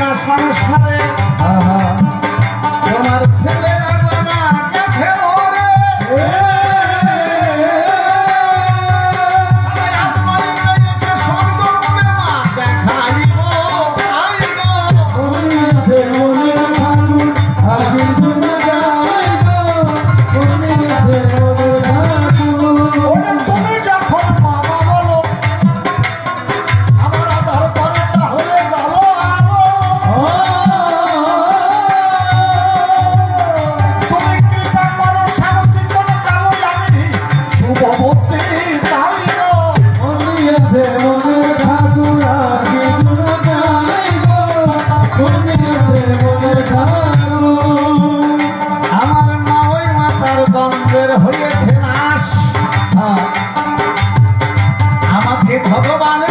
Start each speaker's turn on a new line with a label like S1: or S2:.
S1: না সংসারে আহা তোমার ভগবান